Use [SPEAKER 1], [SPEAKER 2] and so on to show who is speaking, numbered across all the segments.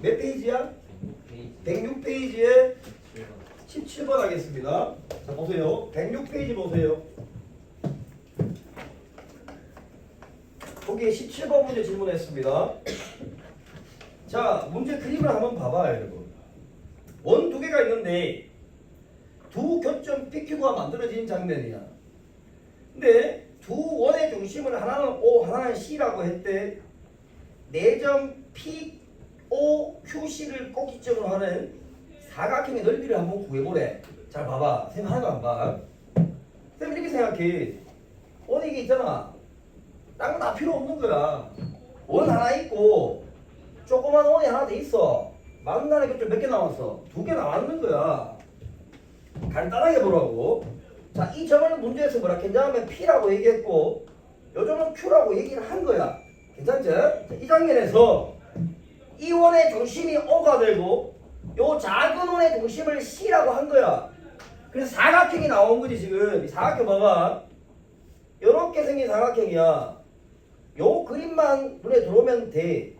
[SPEAKER 1] 몇 페이지야?
[SPEAKER 2] 페이지
[SPEAKER 1] 106페이지에
[SPEAKER 2] 7번
[SPEAKER 1] 17번 하겠습니다. 자, 보세요. 106페이지 보세요. 거기에 17번 문제 질문했습니다. 자, 문제 그림을 한번 봐봐요, 여러분. 원 두 개가 있는데 두 교점 PQ가 만들어진 장면이야. 근데 두 원의 중심을 하나는 O, 하나는 C라고 했대. 내점 P, O, QC를 꼭지점으로 하는 사각형의 넓이를 한번 구해보래. 잘 봐봐. 쌤 하나도 안 봐. 쌤 이렇게 생각해. 원 이게 있잖아. 딴 거 다 필요 없는 거야. 원 하나 있고 조그만 원이 하나 돼 있어. 만나는 교점 몇개 나왔어? 두 개 나왔는 거야. 간단하게 보라고. 자, 이 점을 문제에서 뭐라 했냐면 P라고 얘기했고 요 점은 Q라고 얘기를 한 거야. 괜찮죠? 자, 이 장면에서 이 원의 중심이 O가 되고 요 작은 원의 중심을 C라고 한 거야. 그래서 사각형이 나온 거지 지금. 이 사각형 봐봐. 요렇게 생긴 사각형이야. 요 그림만 눈에 들어오면 돼.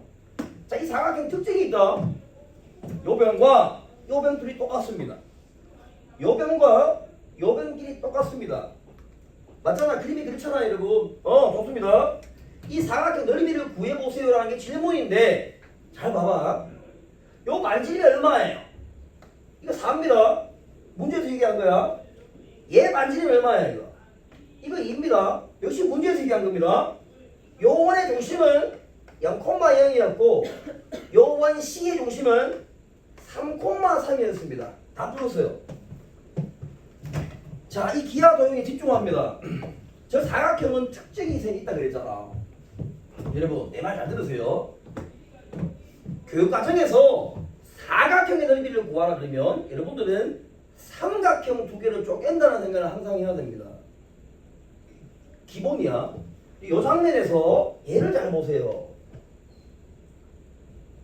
[SPEAKER 1] 자, 이 사각형 특징이 있다. 요 변과 요 변 둘이 똑같습니다. 요 변과 요 변 길이 똑같습니다. 맞잖아. 그림이 그렇잖아, 여러분. 어, 좋습니다. 이 사각형 넓이를 구해보세요라는 게 질문인데 잘 봐봐. 요 만질이 얼마예요? 이거 4입니다. 문제에서 얘기한 거야. 얘 만질이 얼마예요, 이거? 이거 2입니다. 역시 문제에서 얘기한 겁니다. 요 원의 중심은 0,0이었고 요원 C의 중심은 3,3이었습니다. 다 풀었어요. 자, 이 기하 도형에 집중합니다. 저 사각형은 특징이 있다 그랬잖아. 여러분, 내 말 잘 들으세요. 교육 과정에서 사각형의 넓이를 구하라 그러면 여러분들은 삼각형 두 개를 쪼갠다는 생각을 항상 해야 됩니다. 기본이야. 이 장면에서 얘를 잘 보세요.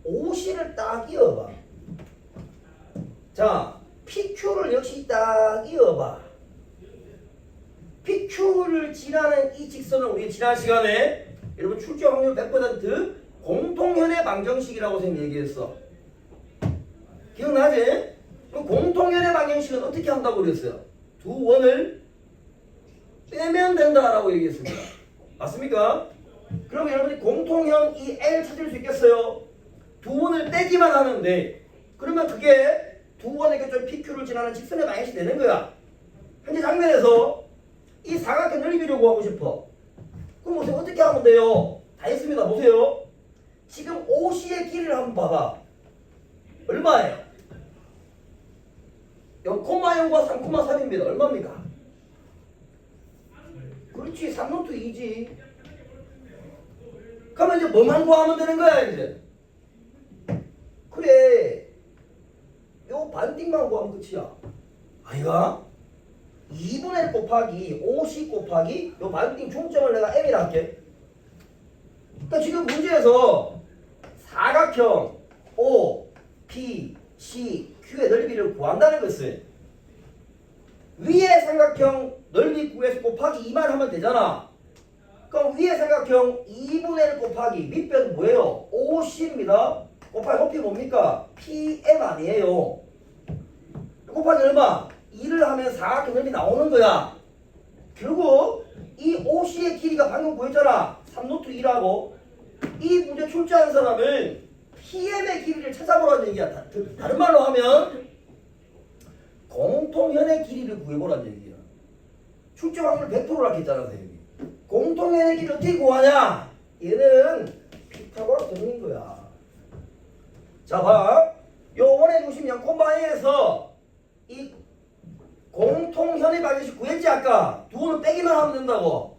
[SPEAKER 1] OC를 딱 이어봐. 자, PQ를 역시 딱 이어봐. PQ를 지나는 이 직선을 우리 지난 시간에 여러분 출제 확률 100% 공통현의 방정식이라고 선생님 얘기했어. 기억나지? 그럼 공통현의 방정식은 어떻게 한다고 그랬어요? 두 원을 빼면 된다라고 얘기했습니다. 맞습니까? 그럼 여러분이 공통형 이 L 찾을 수 있겠어요? 두 원을 빼기만 하는데 그러면 그게 두 원의 교점 PQ를 지나는 직선의 방향이 되는 거야. 현재 장면에서 이 사각형 넓이를 구하고 싶어. 그럼 보세요. 어떻게 하면 돼요? 다 했습니다. 보세요. 지금 OC의 길이를 한번 봐봐. 얼마예요? 0,0과 3,3입니다. 얼마입니까? 그렇지. 3노트 2지. 그러면 이제 뭐만 구하면 되는 거야, 이제. 그래. 요 반띵만 구하면 끝이야. 아이가? 2분의 곱하기 50 곱하기 요 반띵 중점을 내가 m이라 할게. 그러니까 지금 문제에서 사각형 O, P, C, Q의 넓이를 구한다는 것은 위의 삼각형 넓이 구해서 곱하기 2만 하면 되잖아. 그럼 위의 삼각형 2분의 1 곱하기 밑변 뭐예요? 50입니다. 곱하기 높이 뭡니까? PM 아니에요. 곱하기 얼마? 2를 하면 사각형 넓이 나오는 거야. 결국 이 OC의 길이가 방금 구했잖아. 3노트 2라고. 이 문제 출제한 사람은 PM의 길이를 찾아보라는 얘기야. 다, 그, 다른 말로 하면 공통현의 길이를 구해보라는 얘기야. 출제 확률 100%라 했잖아, 선생님이. 공통현의 길이 어떻게 구하냐? 얘는 피타고라스 정리인 거야. 자, 봐. 요 원의 중심 0,2에서 이 공통현의 방정식 구했지 아까 두 원을 빼기만 하면 된다고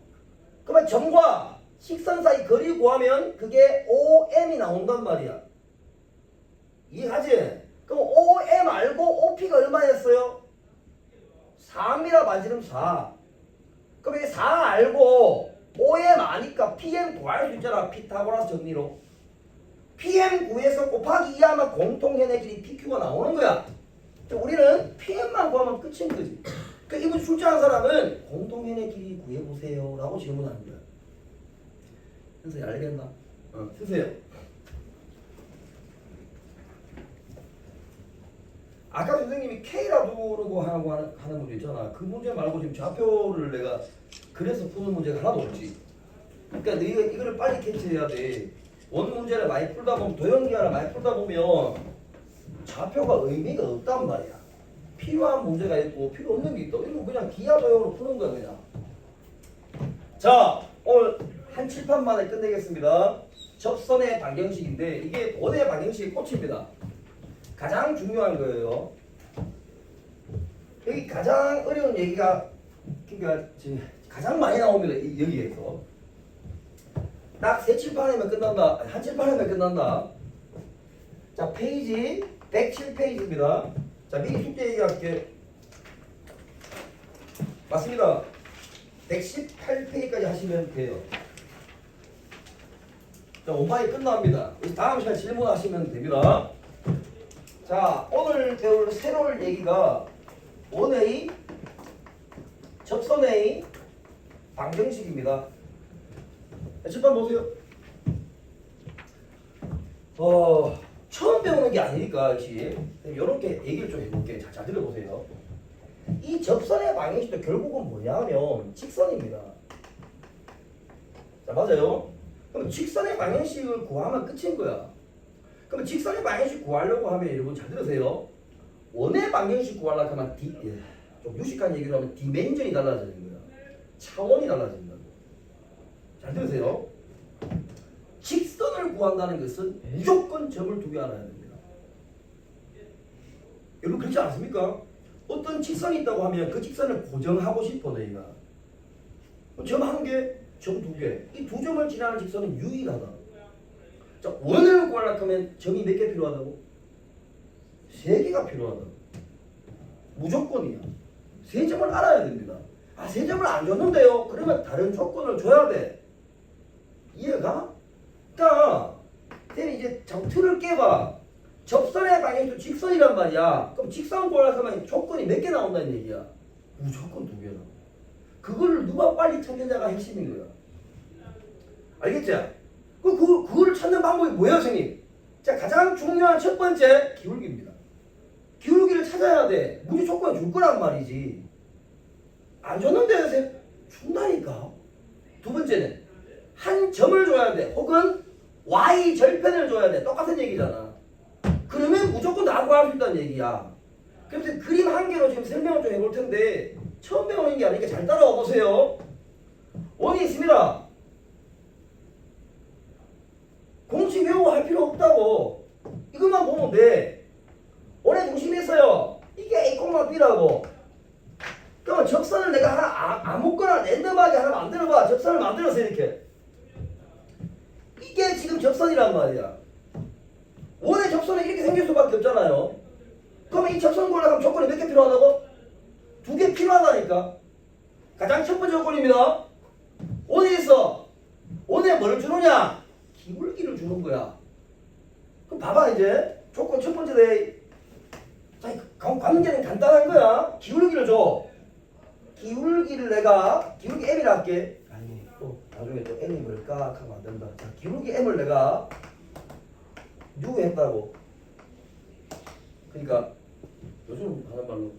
[SPEAKER 1] 그러면 점과 식선 사이 거리 구하면 그게 OM이 나온단 말이야 이해하지? 그럼 OM 알고 OP가 얼마였어요? 3이라 맞으면 4 그럼 이게 4 알고 OM 아니까 PM 구할 수 있잖아 피타고라스 정리로 PM 구해서 곱하기 2 하면 공통현의 길이 PQ가 나오는 거야 우리는 PM만 구하면 끝인 거지. 그러니까 이분 출제한 사람은 공통현의 길이 구해보세요 라고 거 야. 선생님 알겠나? 어, 쓰세요. 아까 선생님이 K라고 하고 하는, 하는 문제 있잖아. 그 문제 말고 지금 좌표를 내가 그래서 푸는 문제가 하나도 없지. 그러니까 너희가 이거를 빨리 캐치해야 돼. 원 문제를 많이 풀다 보면 도형기하를 많이 풀다 보면 좌표가 의미가 없단 말이야. 필요한 문제가 있고 필요 없는 게 있다. 이거 그냥 기하 도형으로 푸는 거야 그냥. 자 오늘 한 칠판 만에 끝내겠습니다. 접선의 방정식인데 이게 원의 방정식의 꽃입니다. 가장 중요한 거예요. 여기 가장 어려운 얘기가 그러니까 가장 많이 나옵니다. 이- 여기에서 딱 세 칠판이면 끝난다. 한 칠판이면 끝난다. 자 페이지 107페이지입니다. 자 미리 숙제 얘기할게. 맞습니다. 118페이지까지 하시면 돼요. 자, 온마이 끝납니다. 다음 시간 질문하시면 됩니다. 자, 오늘 배울 새로운 얘기가 원의 접선의 방정식입니다. 자, 칠판 보세요. 어, 처음 배우는 게 아니니까, 역시. 이렇게 얘기를 좀 해볼게요. 자, 잘 들어보세요. 이 접선의 방정식도 결국은 뭐냐면 직선입니다. 자, 맞아요? 그럼 직선의 방정식을 구하면 끝인 거야. 그럼 직선의 방정식 구하려고 하면 여러분 잘 들으세요. 원의 방정식 구하려고 하면 디, 예, 좀 유식한 얘기로 하면 디멘전이 달라지는 거야. 차원이 달라진다고. 잘 들으세요. 직선을 구한다는 것은 무조건 점을 두 개 알아야 됩니다. 여러분 그렇지 않습니까? 어떤 직선이 있다고 하면 그 직선을 고정하고 싶어 너희가. 점 한 개, 점 두 개. 이 두 점을 지나는 직선은 유일하다. 자, 원을 구하려고 하면 점이 몇 개 필요하다고? 세 개가 필요하다. 무조건이야. 세 점을 알아야 됩니다. 아, 세 점을 안 줬는데요? 그러면 다른 조건을 줘야 돼. 이해가? 그러니까, 쌤이 이제 장 틀을 깨봐. 접선의 방향도 직선이란 말이야. 그럼 직선 하면 조건이 몇 개 나온다는 얘기야? 무조건 두 개나. 그거를 누가 빨리 찾느냐가 핵심인 거야. 알겠지? 그, 그, 그거를 찾는 방법이 뭐예요, 선생님? 자, 가장 중요한 첫 번째, 기울기입니다. 기울기를 찾아야 돼. 문제 조건 줄 거란 말이지. 안 줬는데, 선생님? 준다니까. 두 번째는, 한 점을 줘야 돼. 혹은 y 절편을 줘야 돼. 똑같은 얘기잖아. 그러면 무조건 다 구할 수 있다는 얘기야. 그래서 그림 한 개로 지금 설명을 좀 해볼 텐데, 처음 배우는 게 아니니까 잘 따라와 보세요. 원이 있습니다. 공식 외우고 할 필요 없다고. 이것만 보면 돼. 원의 중심이 있어요. 이게 A, B라고. 그러면 적선을 내가 하나 아, 아무거나 랜덤하게 하나 만들어봐. 적선을 만들어서 이렇게. 이게 지금 적선이란 말이야. 원의 적선은 이렇게 생길 수밖에 없잖아요. 그러면 이 적선 구하려면 조건이 몇 개 필요하다고? 두 개 필요하다니까. 가장 첫 번째 조건입니다. 원이 있어. 원에 뭘 주느냐? 기울기를 주는 거야. 그럼 봐봐 이제 조건 첫 번째 관- 관계는 간단한 거야. 기울기를 줘. 기울기를 내가 기울기 m이라 할게. 아니 또 나중에 또 m이 뭘까 하면 안 된다. 자, 기울기 m을 내가 누구 했다고. 그러니까 요즘 하는 말로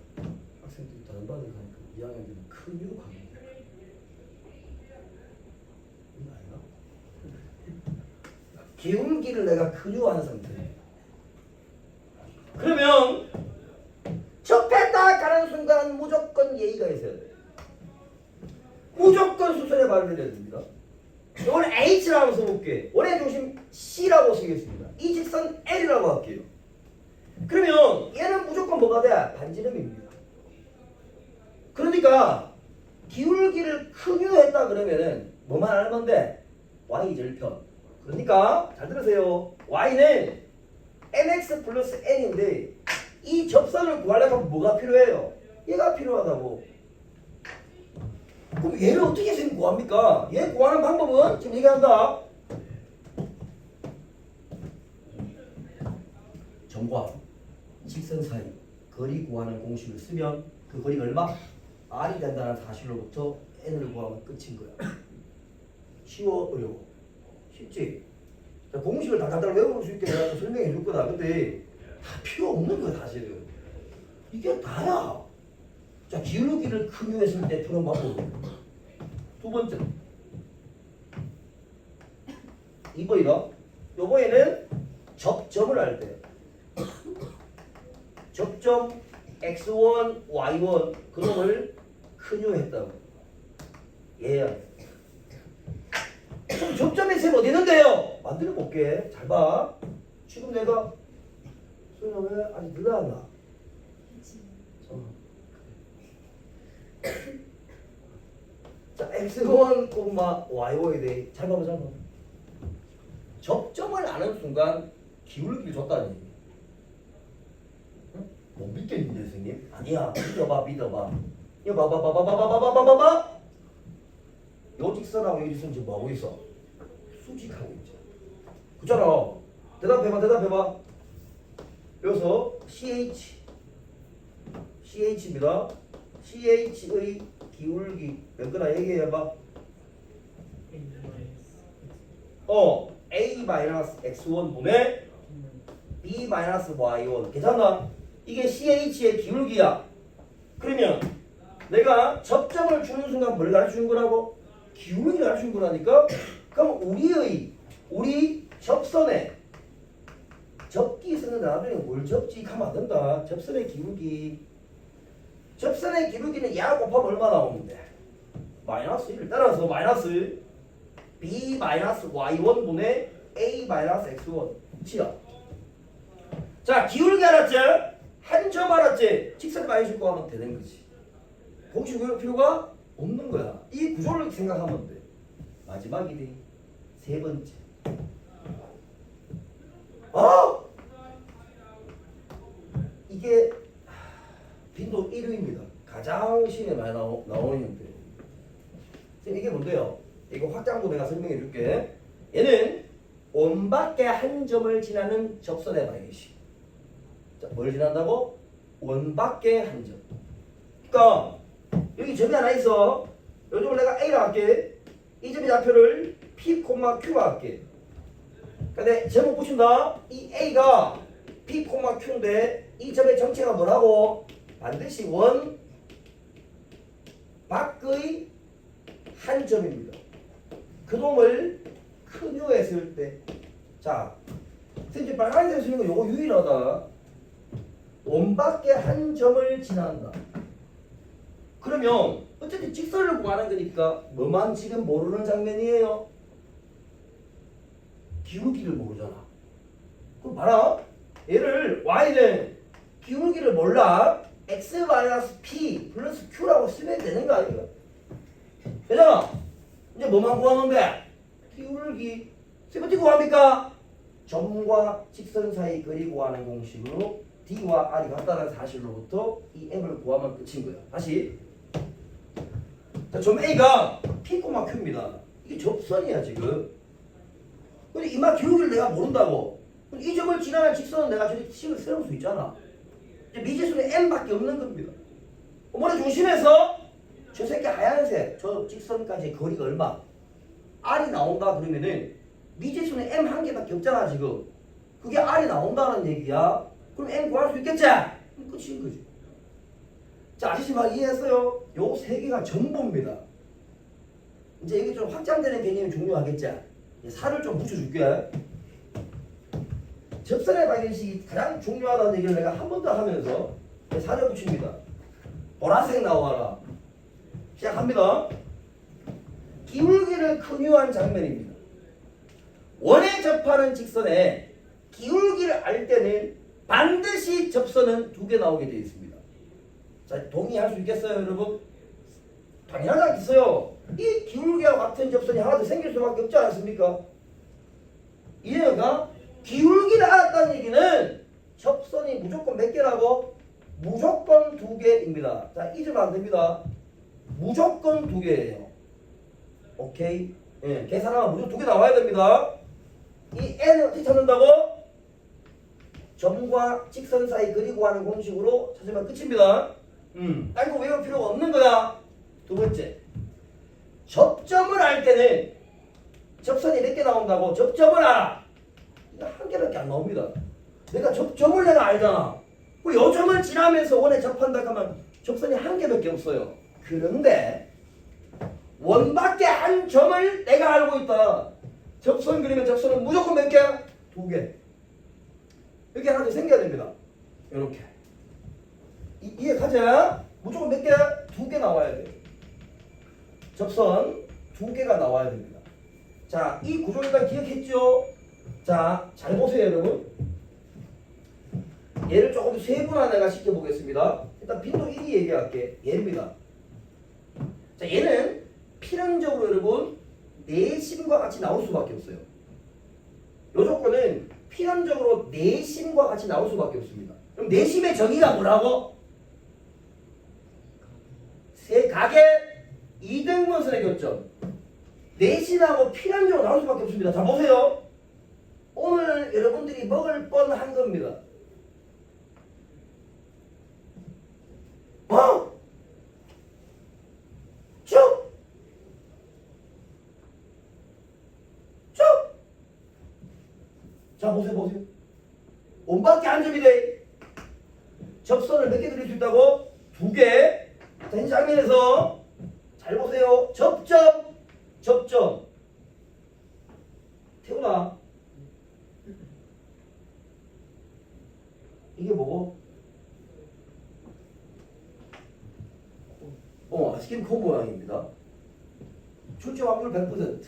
[SPEAKER 1] 학생들이 다른 반에 가니까 2학년들은 큰 U 가는 거야. 이거 아닌가? 기울기를 내가 근유하는 상태. 그러면 접했다 가는 순간 무조건 예의가 있어야 돼. 무조건 수선에 발을 내야 됩니다. 이걸 H라고 써볼게. 원의 중심 C라고 쓰겠습니다. 이 직선 L이라고 할게요. 그러면 얘는 무조건 뭐가 돼? 반지름입니다. 그러니까 기울기를 크유했다 그러면은 뭐만 알면 돼? y 절편. 그러니까 잘 들으세요. y는 mx 플러스 n인데 이 접선을 구하려면 뭐가 필요해요? 얘가 필요하다고. 그럼 얘를 어떻게 지금 구합니까? 얘 구하는 방법은 지금 얘기한다. 점과 직선 사이 거리 구하는 공식을 쓰면 그 거리가 얼마? r이 된다는 사실로부터 n을 구하면 끝인 거야. 쉬워 어려워? 쉽지? 자, 공식을 다다달 외울 수 있게 내가 설명해 줄 거다. 근데 다 필요 없는 거야 사실은. 이게 다야. 자, 기울기를 크유했을 때 푸는 방법. 두 번째. 이거이다. 요거에는 접점을 할 때. 접점 x1, y1 그놈을 크유했다고. 얘야. 접점의 셈 어디 있는데요? 만들어 볼게. 잘 봐. 지금 내가 소연아 왜 아직 늘어났나? 어. 자, x1, y5에 대해 잘 봐봐, 잘 봐. 접점을 아는 순간 기울기를 줬다는 얘기. 응? 못 믿겠는데, 선생님? 아니야. 믿어봐, 믿어봐. 이거 봐봐, 봐봐, 봐봐, 봐봐, 봐봐, 봐봐. 요 직선하고 요 직선 지금 뭐하고 있어? 수직하고 있죠. 그잖아. 대답해봐, 대답해봐. 여기서 CH, CH입니다. CH의 기울기 몇 거나 얘기해봐. 어, A-X1 분의 B-Y1 괜찮나? 이게 CH의 기울기야. 그러면 내가 접점을 주는 순간 뭘 가르치는 거라고? 기울기를 가르치는 거라니까? 그럼 우리의 우리 접선에 접기 쓰는 나중에 뭘 접지 하면 안 된다. 접선의 기울기. 접선의 기울기는 야 곱하면 얼마 나오면 돼? 마이너스 1을 따라서 마이너스 b 마이너스 y1 분의 a 마이너스 x1 치야. 자 기울기 알았지? 한 점 알았지? 직선을 많이 주고 하면 되는 거지. 공식 외울 필요가 없는 거야. 이 구조를 생각하면 돼. 마지막이네. 세 번째. 아! 이게 하, 빈도 1위입니다. 가장 시험에 많이 나오, 나오는 형태. 이게 뭔데요? 이거 확장도 내가 설명해 줄게. 얘는 원 밖에 한 점을 지나는 접선의 방정식. 자, 뭘 지난다고? 원 밖에 한 점. 그러니까 여기 점이 하나 있어. 요점을 내가 A라 할게. 이 점의 좌표를 P, Q가 할게. 근데 제목 보신다. 이 A가 P, Q인데 이 점의 정체가 뭐라고? 반드시 원 밖의 한 점입니다. 그놈을 크유했을 때, 자, 선생님 빨간색 쓰는 거 요거 유일하다. 원 밖에 한 점을 지난다. 그러면 어쨌든 직선을 구하는 거니까 뭐만 지금 모르는 장면이에요? 기울기를 모르잖아. 그럼 봐라. 얘를 y는 기울기를 몰라. x-p 플러스 q라고 쓰면 되는 거 아니야? 되잖아. 이제 뭐만 구하면 돼? 기울기. 세 번째 구합니까? 점과 직선 사이 거리 구하는 공식으로 d와 r이 같다는 사실로부터 이 m을 구하면 끝인 거야. 다시. 자, 점 A가 P, Q입니다. 이게 접선이야 지금. 근데 이마 기울기를 내가 모른다고. 이 점을 지나는 직선은 내가 저기 식을 세울 수 있잖아. 이제 미지수는 m밖에 없는 겁니다. 어머니 중심에서 저 새끼 하얀색 저 직선까지 거리가 얼마? r이 나온다 그러면은 미지수는 m 한 개밖에 없잖아 지금. 그게 r이 나온다는 얘기야. 그럼 m 구할 수 있겠지? 그럼 끝인 거지. 자 아저씨 말 이해했어요? 요 세 개가 전부입니다. 이제 이게 좀 확장되는 개념이 중요하겠지? 살을 좀 붙여줄게. 접선의 방정식이 가장 중요하다는 얘기를 내가 한 번 더 하면서 살을 붙입니다. 보라색 나와라. 시작합니다. 기울기를 크유한 장면입니다. 원에 접하는 직선에 기울기를 알 때는 반드시 접선은 두 개 나오게 되어 있습니다. 자, 동의할 수 있겠어요, 여러분? 당연하지 않겠어요? 이 기울기와 같은 접선이 하나 더 생길 수밖에 없지 않습니까? 이해가? 기울기를 알았다는 얘기는 접선이 무조건 몇 개라고? 무조건 두 개입니다. 자, 잊으면 안 됩니다. 무조건 두 개예요. 오케이? 예, 계산하면 무조건 두 개 나와야 됩니다. 이 n을 어떻게 찾는다고? 점과 직선 사이 그리고 하는 공식으로 찾으면 끝입니다. 음, 딴거 외울 필요가 없는 거야. 두 번째, 접점을 알 때는 접선이 몇 개 나온다고? 접점을 알아. 한 개밖에 안 나옵니다. 내가 접점을 내가 알잖아. 그 요점을 지나면서 원에 접한다 하면 접선이 한 개밖에 없어요. 그런데 원밖에 한 점을 내가 알고 있다. 접선 그리면 접선은 무조건 몇 개? 두 개. 이렇게 하나 더 생겨야 됩니다. 이렇게. 이, 이해 가자. 무조건 몇 개? 두 개 나와야 돼요. 접선 두 개가 나와야 됩니다. 자, 이 구조 일단 기억했죠? 자, 잘 보세요, 여러분. 얘를 조금 더 세분화 내가 시켜보겠습니다. 일단 빈도 1이 얘기할게. 얘입니다. 자, 얘는 필연적으로 여러분 내심과 같이 나올 수밖에 없어요. 요 조건은 필연적으로 내심과 같이 나올 수밖에 없습니다. 그럼 내심의 정의가 뭐라고? 세 각의 이등분선의 교점. 내심하고 필연적으로 나올 수밖에 없습니다. 자 보세요. 오늘 여러분들이 먹을 뻔한 겁니다. 어? 쭉! 쭉! 자, 보세요, 보세요. 온밖에 한 점이 돼. 접선을 몇 개 드릴 수 있다고? 두 개. 자, 이 장면에서 잘 보세요. 접점, 접점. 태훈아. 이게 뭐고? 어, 아스킨 코 모양입니다. 출제 확률 100%.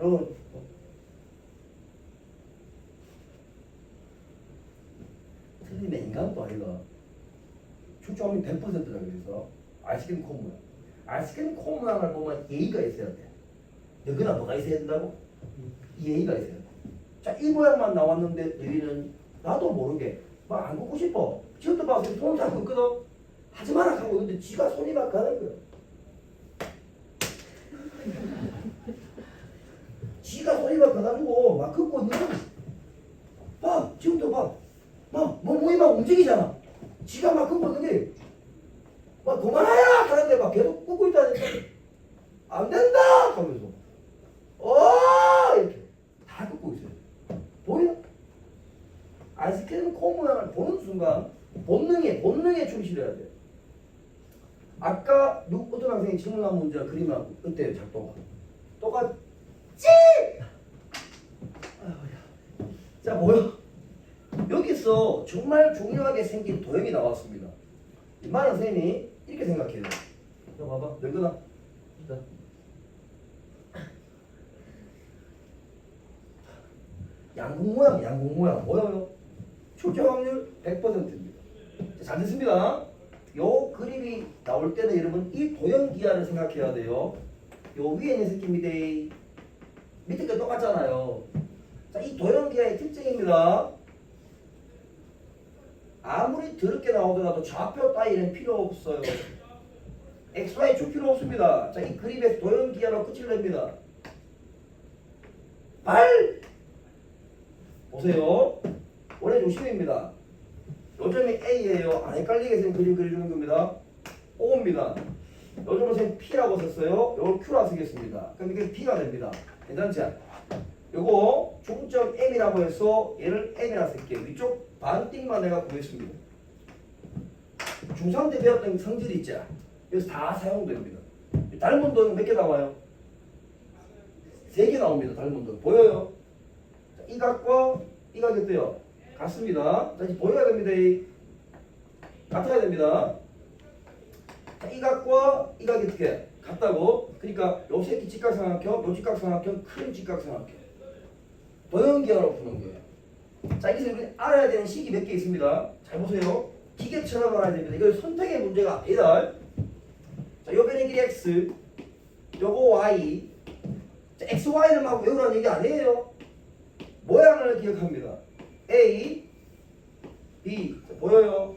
[SPEAKER 1] 여러분, 틀리면 인간도 아니가. 출제 확률 100%라 그래서 아이스크림 코 모양. 아이스크림 코 모양을 보면 예의가 있어야 돼. 여기나 뭐가 있어야 된다고? 예의가 있어야 돼. 자, 이 모양만 나왔는데 너희는 나도 모르게 막 안 걷고 싶어. 지금도 봐서 손을 잘 걷거든. 하지 마라 하고 근데 지가 손이 막 가는 거야. 지가 손이 막 가가지고 막 걷고 있는 거야. 봐, 지금도 봐. 막 몸이 막 움직이잖아. 지가 막 걷고 있는데 막 그만해라 하는데 막 계속 걷고 있다니까. 안 된다 하면서. 어 이렇게 다 걷고 있어요. 보여? 아이스크림 코 모양을 보는 순간 본능에 본능에 충실해야 돼. 아까 누 어떤 학생이 질문한 문제가 그림하고 그때 작동하. 똑같지? 아이고야. 자 뭐요? 여기서 정말 중요하게 생긴 도형이 나왔습니다. 이만한 선생님이 이렇게 생각해요. 자 봐봐, 여기다. 자. 양궁 모양, 양궁 모양 뭐예요? 출제 확률 100%입니다. 잘 됐습니다. 요 그림이 나올 때는 여러분 이 도형 기하를 생각해야 돼요. 요 위에 있는 새끼입니다. 밑에 게 똑같잖아요. 자, 이 도형 기하의 특징입니다. 아무리 더럽게 나오더라도 좌표 따위는 필요 없어요. x, y 줄 필요 없습니다. 자, 이 그림에서 도형 기하로 끝을 냅니다. 발! 보세요. 원래 조심입니다. 요점이 A예요. 안 헷갈리게 선 그림 그려주는 겁니다. O입니다. 요점은 선생님 P라고 썼어요. 요걸 Q라 쓰겠습니다. 그럼 이게 P가 됩니다. 괜찮지? 요거 중점 M이라고 해서 얘를 M이라 쓸게요. 위쪽 반띵만 내가 구했습니다. 중3 때 배웠던 성질 있죠? 여기서 다 사용됩니다. 닮은 돈 몇 개 나와요? 세 개 나옵니다. 닮은 돈. 보여요? 자, 이 각과 이 각이 어때요? 같습니다. 자, 이제 보여야 됩니다. 이. 같아야 됩니다. 자, 이 각과 이 각이 어떻게? 같다고. 그러니까 요 새끼 직각삼각형, 요 직각삼각형, 큰 직각삼각형. 도형기하로 푸는 거예요. 자, 여기서 우리 알아야 되는 식이 몇 개 있습니다. 잘 보세요. 기계처럼 알아야 됩니다. 이거 선택의 문제가 아니다. 자, 요 변의 길이 x, 요거 y. 자, x, y는 막 외우라는 얘기 아니에요. 모양을 기억합니다. A, B 자, 보여요?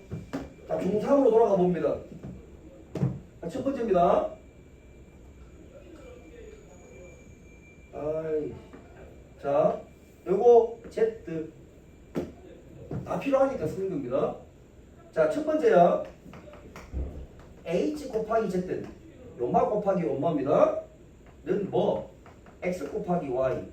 [SPEAKER 1] 자 중3으로 돌아가 봅니다. 자, 첫 번째입니다. 아이, 자 요거 Z 다 필요하니까 쓰는 겁니다. 자 첫 번째야 H 곱하기 Z 요마 곱하기 엄마입니다. 는 뭐? X 곱하기 Y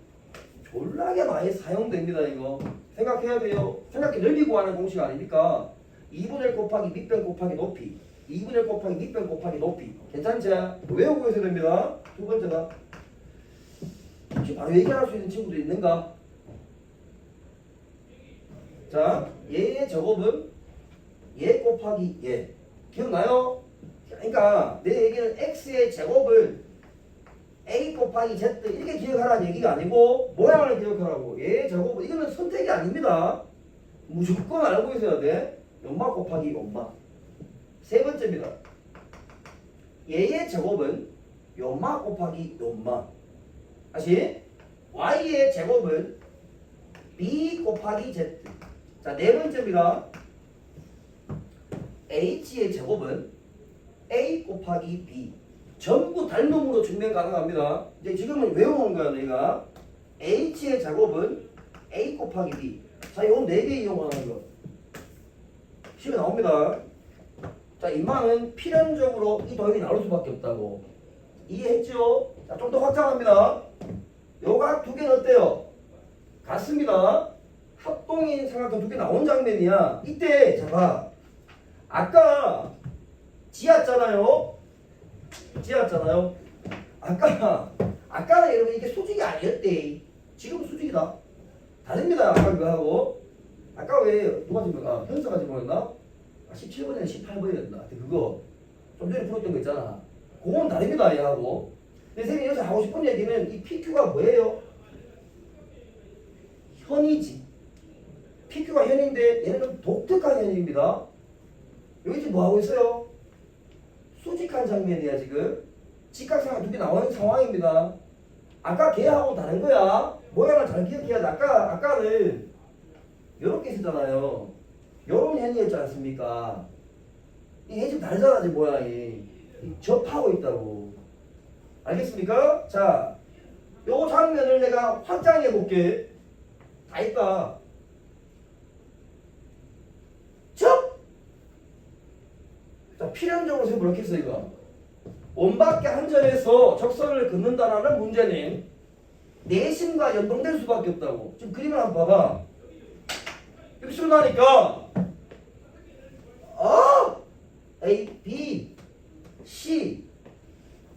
[SPEAKER 1] 졸라게 많이 사용됩니다 이거 생각해야 돼요 생각해 넓히고 하는 공식 아닙니까 2분의 1 곱하기 밑변 곱하기 높이 2분의 1 곱하기 밑변 곱하기 높이 괜찮지? 외우고 있어야 됩니다 두 번째가 혹시 바로 얘기할 수 있는 친구도 있는가? 자 얘의 제곱은 얘 곱하기 얘. 기억나요? 그러니까 내 얘기는 x의 제곱을 a 곱하기 z 이렇게 기억하라는 얘기가 아니고 모양을 기억하라고. 얘의 제곱은 이거는 선택이 아닙니다. 무조건 알고 있어야 돼. 연마 곱하기 연마. 세 번째입니다. 얘의 제곱은 연마 곱하기 연마. 다시. y의 제곱은 b 곱하기 z 자 네 번째입니다 h의 제곱은 a 곱하기 b. 전부 닮음으로 증명 가능합니다. 이제 지금은 외워온 거야 내가? H의 제곱은 a 곱하기 b. 자 이거 네개 이용하는 거. 시험에 나옵니다. 자 인망은 필연적으로 이 도형이 나올 수밖에 없다고. 이해했죠? 자 좀 더 확장합니다. 요각 두 개는 어때요? 같습니다 합동인 삼각형 두 개 나온 장면이야. 이때 자봐 아까 지었잖아요. 지었잖아요. 아까 아까는 여러분 이게 수직이 아니었대. 지금 수직이다. 다릅니다. 아까 그거하고. 아까 왜 누가 집어가 현서가 집어였나? 아, 17번이나 18번이었나? 그거. 좀 전에 풀었던 거 있잖아. 그건 다릅니다 얘하고. 근데 선생님이 여기서 하고 싶은 얘기는 이 PQ가 뭐예요? 현이지 PQ가 현인데 얘는 좀 독특한 현입니다. 여기 지금 뭐 하고 있어요? 수직한 장면이야 지금. 직각상각 두개 나오는 상황입니다. 아까 걔하고 다른 거야. 모양을 잘 기억해야 돼 아까, 아까는 요렇게 쓰잖아요. 요런 현이었지 않습니까? 이게 지금 다르잖아 지금 모양이 이. 접하고 있다고. 알겠습니까? 자, 요 장면을 내가 확장해 볼게. 다 있다. 접! 자, 필연적으로 세뭐렇겠어 이거. 원밖에 한 점에서 적선을 긋는다라는 문제는 내심과 연동될 수밖에 없다고. 지금 그림을 한번 봐봐. 이렇게 쓰다니까 아! A, B, C,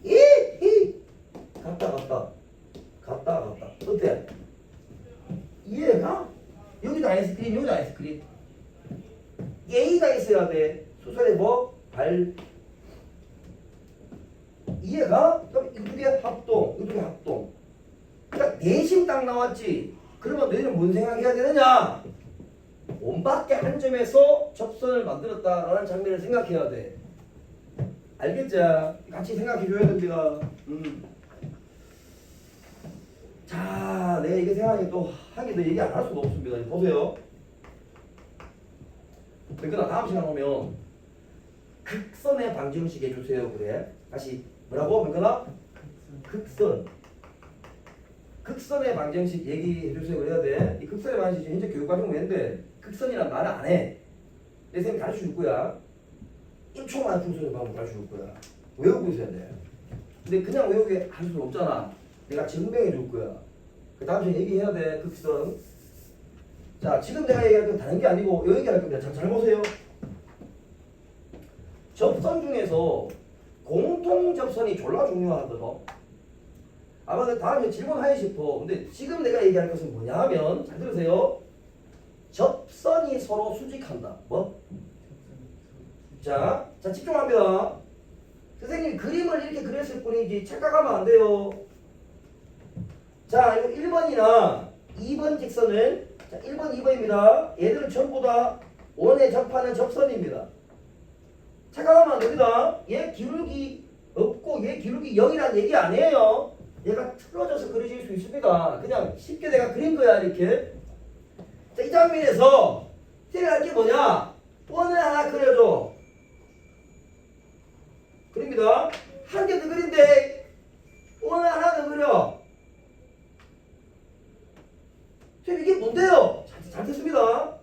[SPEAKER 1] 이, 이 갔다 갔다 갔다 갔다 어때? 이해가? 여기도 아이스크림 여기도 아이스크림 예의가 있어야 돼 수설의 뭐? 발 이해가? 그럼 이두개 합동 이두개 합동 그러니까 내심 딱 나왔지 그러면 너희는 뭔 생각해야 되느냐 원밖에 한 점에서 접선을 만들었다라는 장면을 생각해야 돼 알겠지? 같이 생각해 줘야 됩니다. 음. 자, 내가 이게 생각이 또 하기 더 얘기 안 할 수도 없습니다. 보세요. 그러나 다음 시간 오면 극선의 방정식 해주세요. 그래. 다시 뭐라고? 그러나 극선. 극선의 방정식 얘기해 주세요. 그래야 돼. 이 극선의 방정식 현재 교육과정 왜인데 극선이란 말을 안 해. 내 선생님 가르쳐 줄 거야. 1초만 중소리 방법 가르쳐 줄 거야. 외우고 있어야 돼. 근데 그냥 외우게 할 수는 없잖아. 내가 증명해 줄 거야. 그 다음 시간에 얘기해야 돼. 극선. 자, 지금 내가 얘기할 건 다른 게 아니고 요 얘기할 겁니다. 자, 잘 보세요. 접선 중에서 공통 접선이 졸라 중요하거든. 아마 그 다음에 질문하기 싶어. 근데 지금 내가 얘기할 것은 뭐냐 하면 잘 들으세요. 접선이 서로 수직한다. 뭐? 자, 자 집중합니다. 선생님 그림을 이렇게 그렸을 뿐이지 착각하면 안 돼요. 자, 이거 1번이나 2번 직선은 자, 1번, 2번입니다. 얘들은 전부 다 원에 접하는 접선입니다. 안 됩니다. 얘 기울기 없고 얘 기울기 0이라는 얘기 아니에요. 얘가 틀어져서 그려질 수 있습니다. 그냥 쉽게 내가 그린 거야 이렇게. 자, 이 장면에서 생각할 게 뭐냐? 원을 하나 그려줘. 그립니다. 한 개 더 그린데 오늘 하나 더 그려. 지금 이게 뭔데요? 잘, 잘 듣습니다.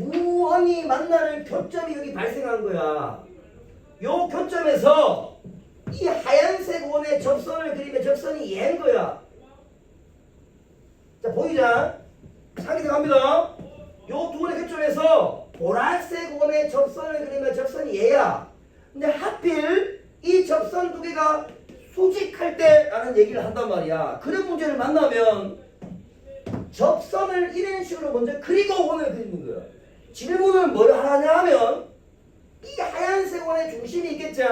[SPEAKER 1] 두 원이 만나는 교점이 여기 발생한 거야. 요 교점에서 이 하얀색 원의 접선을 그리면 접선이 얘인 거야. 자 보이자? 상기 들어갑니다. 요 두 원의 교점에서 보라색 원의 접선을 그리면 접선이 얘야. 근데 하필 이 접선 두 개가 수직할 때라는 얘기를 한단 말이야. 그런 문제를 만나면 접선을 이런 식으로 먼저 그리고 원을 그리는 거야. 질문을 뭘 하냐 하면 이 하얀색 원의 중심이 있겠지.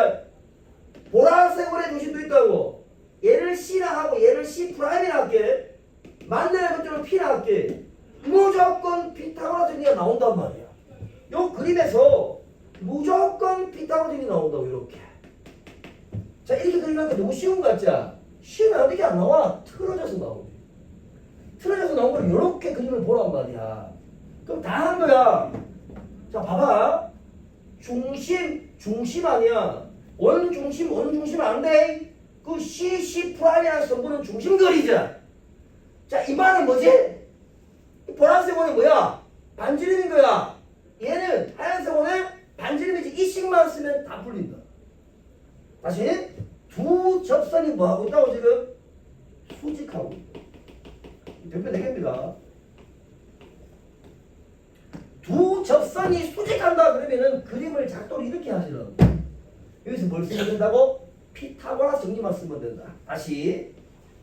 [SPEAKER 1] 보라색 원의 중심도 있다고. 얘를 C라 하고 얘를 C 프라임이라 할게. 만나는 것들은 P라 할게. 무조건 피타고라스 정리가 나온단 말이야. 요 그림에서 무조건 피타고라스 정리 나온다고 이렇게. 자 이렇게 그리니까 너무 쉬운 거 같죠? 쉬우면 어떻게 안 나와? 틀어져서 나오지. 틀어져서 나온 걸 이렇게 그림을 보란 말이야. 그럼 다 한 거야. 자 봐봐. 중심 중심 아니야. 원 중심 원 중심 안 돼. 그 C C 프라임이라는 성분은 중심거리죠. 자이 말은 뭐지? 이 보라색 원이 뭐야? 반지름인 거야. 얘는 하얀색 원은 반지름이지 이 식만 쓰면 다 풀린다. 다시 두 접선이 뭐 하고 있다고 지금 수직하고 있다. 몇배 되겠습니다. 두 접선이 수직한다 그러면은 그림을 작도를 이렇게 하시는 여기서 뭘 쓰면 된다고? 피타고라스 정리만 쓰면 된다. 다시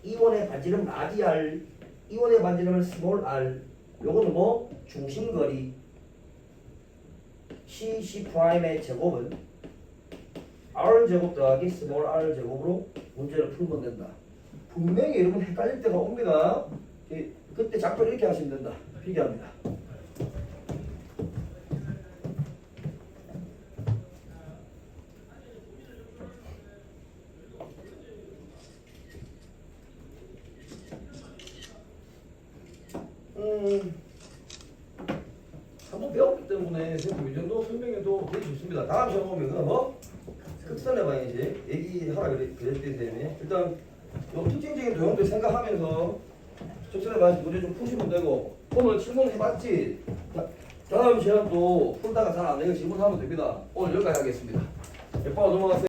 [SPEAKER 1] 이원의 반지름 라지 r 이원의 반지름은 스몰 r 요거는 뭐 중심거리 C C 프라임의 제곱은 r 제곱 더하기 스몰 r 제곱으로 문제를 풀면 된다. 분명히 여러분 헷갈릴 때가 옵니다. 이- 그때 작도를 이렇게 하시면 된다. 필기합니다. 음, 한번 배웠기 때문에 지금 이 정도 설명해도 되게 좋습니다. 다음 시간 보면은 뭐 극선의 방이지 얘기하라 그랬, 그랬기 때문에 일단 요 특징적인 도형들 생각하면서 적선의 방식 문제 좀 푸시면 되고 오늘 해봤지? 자, 다음 시간도 풀다가 잘 안 되면 질문하면 됩니다. 오늘 여기까지 하겠습니다. 예뻐 넘어가세요.